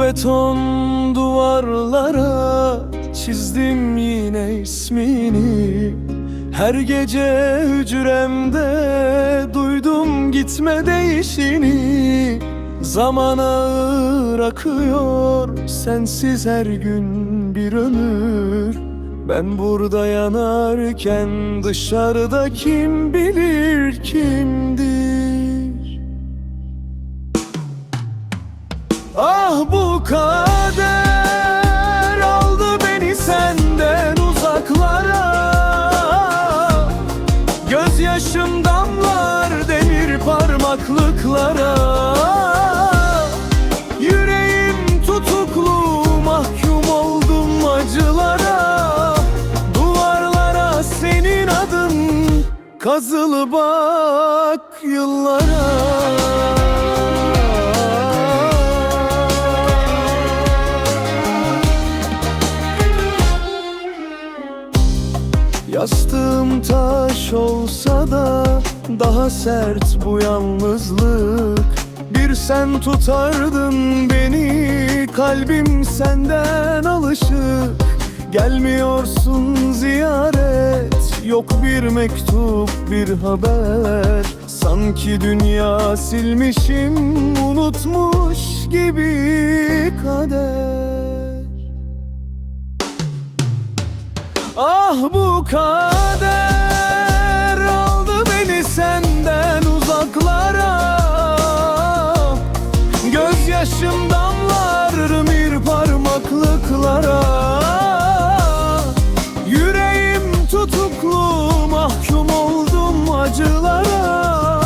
beton duvarlara Çizdim yine ismini. Her gece hücremde Duydum gitme değişini. Zaman ağır akıyor Sensiz her gün bir ömür. Ben burada yanarken Dışarıda kim bilir kimdir kader aldı beni senden uzaklara. Gözyaşım damlar demir parmaklıklara. Yüreğim tutuklu mahkum oldum acılara. Duvarlara senin adın kazılı bak yıllara Yastığım taş olsa da daha sert bu yalnızlık. Bir sen tutardın beni kalbim senden alışık. Gelmiyorsun ziyaret yok bir mektup bir haber. Sanki dünya silmişim unutmuş gibi kader Ah bu kader aldı beni senden uzaklara. Gözyaşım damlar bir parmaklıklara. Yüreğim tutuklu mahkum oldum acılara.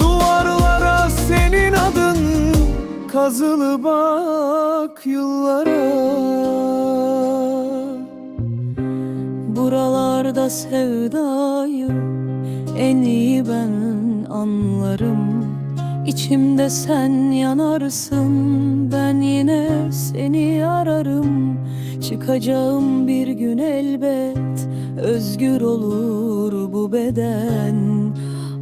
Duvarlara senin adın kazılı bak yıllara sevdayı en iyi ben anlarım. İçimde sen yanarsın. Ben yine seni ararım. Çıkacağım bir gün elbet. Özgür olur bu beden.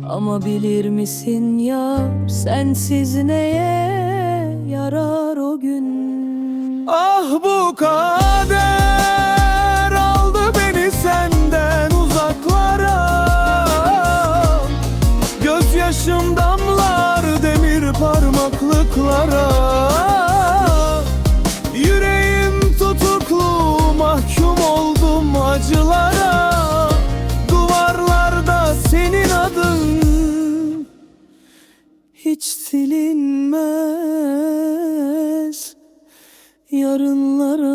Ama bilir misin ya sensiz neye yarar o gün? Ah bu kader Gözyaşım damlar demir parmaklıklara. Yüreğim tutuklu mahkum oldum acılara. Duvarlarda senin adın hiç silinmez. Yarınlara